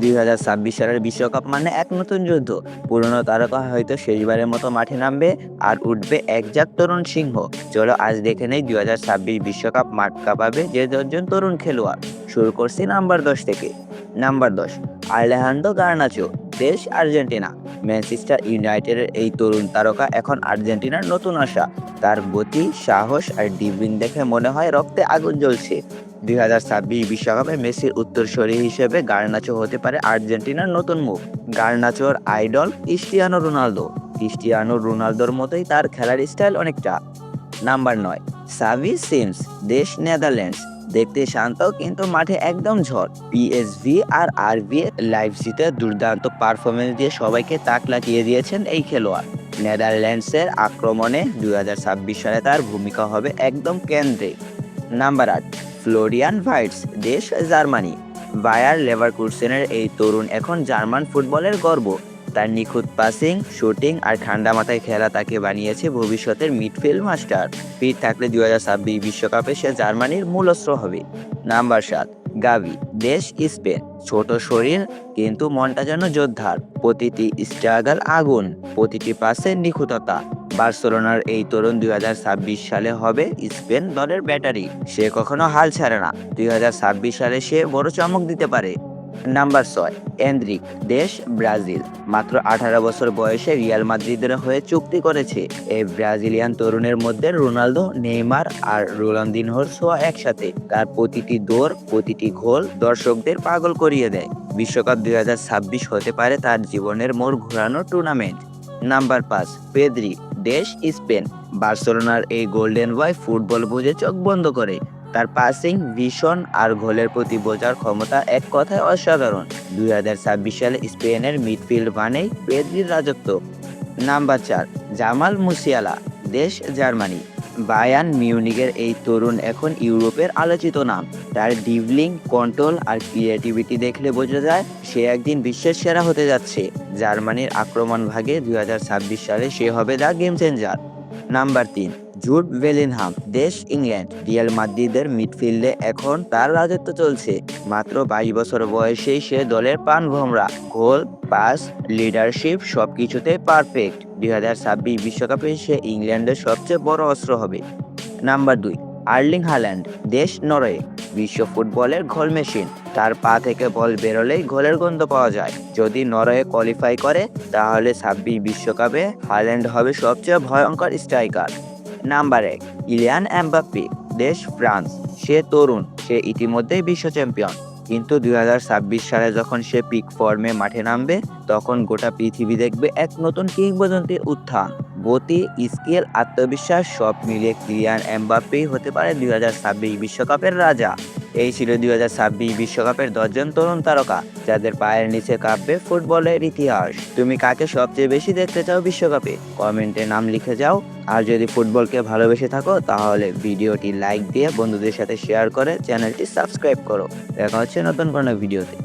দুই হাজার ছাব্বিশ সালের বিশ্বকাপ মানে এক নতুন যুদ্ধ। পুরনো তারকা হয়তো শেষবারের মতো মাঠে নামবে আর উঠবে একজাক তরুণ সিংহ। চলো আজ দেখে নেই দুই হাজার ছাব্বিশ বিশ্বকাপ মাঠ কাঁপাবে যে দশজন তরুণ খেলোয়াড়। শুরু করছি নাম্বার দশ থেকে। নাম্বার দশ আলেহান্ডো গার্নাচো দেশ আর্জেন্টিনা। ম্যানচেস্টার ইউনাইটেডের এই তরুণ তারকা এখন আর্জেন্টিনার নতুন আশা। তার গতি, সাহস আর ডিবিন দেখে মনে হয় রক্তে আগুন জ্বলছে। দুই হাজার ছাব্বিশ বিশ্বকাপে মেসির উত্তরসূরি হিসেবে গার্নাচো হতে পারে আর্জেন্টিনার নতুন মুখ। গার্নাচোর আইডল ক্রিস্টিয়ানো রোনালদো। ক্রিস্টিয়ানো রোনালদোর মতোই তার খেলার স্টাইল অনেকটা। নাম্বার নয় সাভি সিমস, দেশ নেদারল্যান্ডস। দেখতে শান্ত কিন্তু মাঠে একদম ঝড়। পিএসভি আর আরবি লাইভসিতে দুর্দান্ত পারফরমেন্স দিয়ে সবাইকে তাক লাগিয়ে দিয়েছেন এই খেলোয়াড়। নেদারল্যান্ডসের আক্রমণে দুই হাজার ছাব্বিশ সালে তার ভূমিকা হবে একদম কেন্দ্রে নাম্বার আট ফ্লোরিয়ান ভাইটস, দেশ জার্মানি। বায়ার লেভারকুসেনের এই তরুণ এখন জার্মান ফুটবলের গর্ব। তার নিখুঁত পাসিং শুটিং আর ঠান্ডা মাথায় খেলা তাকে বানিয়েছে ভবিষ্যতের মিডফিল্ড মাস্টার ফিট থাকলে দু ছাব্বিশ বিশ্বকাপে সে জার্মানির মূল অস্ত্র হবে। নাম্বার সাত, গাভি, দেশ স্পেন। ছোট শরীর, কিন্তু মনটা যেন যোদ্ধার। প্রতিটি স্ট্রাগল আগুন, প্রতিটি পাসে নিখুঁততা। বার্সেলোনার এই তরুণ দুই হাজার ছাব্বিশ সালে হবে স্পেন দলের ব্যাটারি। সে কখনো হাল ছাড়ে না। দু হাজার ছাব্বিশ সালে সে বড় চমক দিতে পারে। নাম্বার ছয়, এন্দ্রিক, দেশ ব্রাজিল। মাত্র আঠারো বছর বয়সে রিয়াল মাদ্রিদের হয়ে চুক্তি করেছে। এই ব্রাজিলিয়ান তরুণের মধ্যে রোনালদো, নেইমার আর রোনালদিনহোর ছোঁয়া একসাথে। তার প্রতিটি দৌড়, প্রতিটি গোল দর্শকদের পাগল করিয়ে দেয়। বিশ্বকাপ দুই হাজার ছাব্বিশ হতে পারে তার জীবনের মোড় ঘোরানো টুর্নামেন্ট। নাম্বার পাঁচ, পেদ্রি, দেশ, স্পেন। বার্সেলোনার এই গোল্ডেন বয় ফুটবল বুঝে চোখ বন্ধ করে। তার পাসিং ভীষণ আর ঘোলের প্রতি বোঝার ক্ষমতা এক কথায় অসাধারণ। দুই হাজার ছাব্বিশ সালে স্পেনের মিডফিল্ড মানেই পেদ্রির রাজত্ব। নাম্বার চার, জামাল মুসিয়ালা, দেশ, জার্মানি। বায়ান মিউনিকের এই তরুণ এখন ইউরোপের আলোচিত নাম। তার ডিভলিং কন্ট্রোল আর ক্রিয়েটিভিটি দেখলে বোঝা যায় সে একদিন বিশ্বের সেরা হতে যাচ্ছে। জার্মানির আক্রমণ ভাগে দুই হাজার ছাব্বিশ সালে সে হবে দ্য গেম চেঞ্জার নাম্বার তিন। জুট বেলিনহাম, দেশ ইংল্যান্ড, রিয়াল মাদ্রিদের মিডফিল্ডে এখন তার রাজত্ব চলছে। মাত্র বাইশ বছর বয়সেই সে দলের পান ভমরা গোল, পাস, লিডারশিপ সবকিছুতে পারফেক্ট। দুই হাজার ছাব্বিশ বিশ্বকাপে সে ইংল্যান্ডের সবচেয়ে বড় অস্ত্র হবে। নাম্বার দুই, আর্লিং হাল্যান্ড দেশ নরওয়ে। বিশ্ব ফুটবলের গোল মেশিন। তার পা থেকে বল বেরোলেই গোলের গন্ধ পাওয়া যায়। যদি নরওয়ে কোয়ালিফাই করে, তাহলে ছাব্বিশ বিশ্বকাপে হাল্যান্ড হবে সবচেয়ে ভয়ঙ্কর স্ট্রাইকার। নাম্বার এক ইলিয়ান এমবাপ্পি, দেশ ফ্রান্স। সে তরুণ, সে ইতিমধ্যেই বিশ্ব চ্যাম্পিয়ন। কিন্তু দুই হাজার ছাব্বিশ সালে যখন সে পিক ফর্মে মাঠে নামবে, তখন গোটা পৃথিবী দেখবে এক নতুন কিংবদন্তির উত্থান। গতি, স্কেল, আত্মবিশ্বাস সব মিলিয়ে ক্লিয়ান এমবাপ্পেই হতে পারে দুই বিশ্বকাপের রাজা। এই ছিল দুই হাজার ছাব্বিশ বিশ্বকাপের দশজন তরুণ তারকা, যাদের পায়ের নিচে কাঁপবে ফুটবলের ইতিহাস। তুমি কাকে সবচেয়ে বেশি দেখতে চাও বিশ্বকাপে? কমেন্টে নাম লিখে যাও। আর যদি ফুটবলকে ভালোবেসে থাকো, তাহলে ভিডিওটি লাইক দিয়ে বন্ধুদের সাথে শেয়ার করে চ্যানেলটি সাবস্ক্রাইব করো। দেখা হচ্ছে নতুন কোনো ভিডিওতে।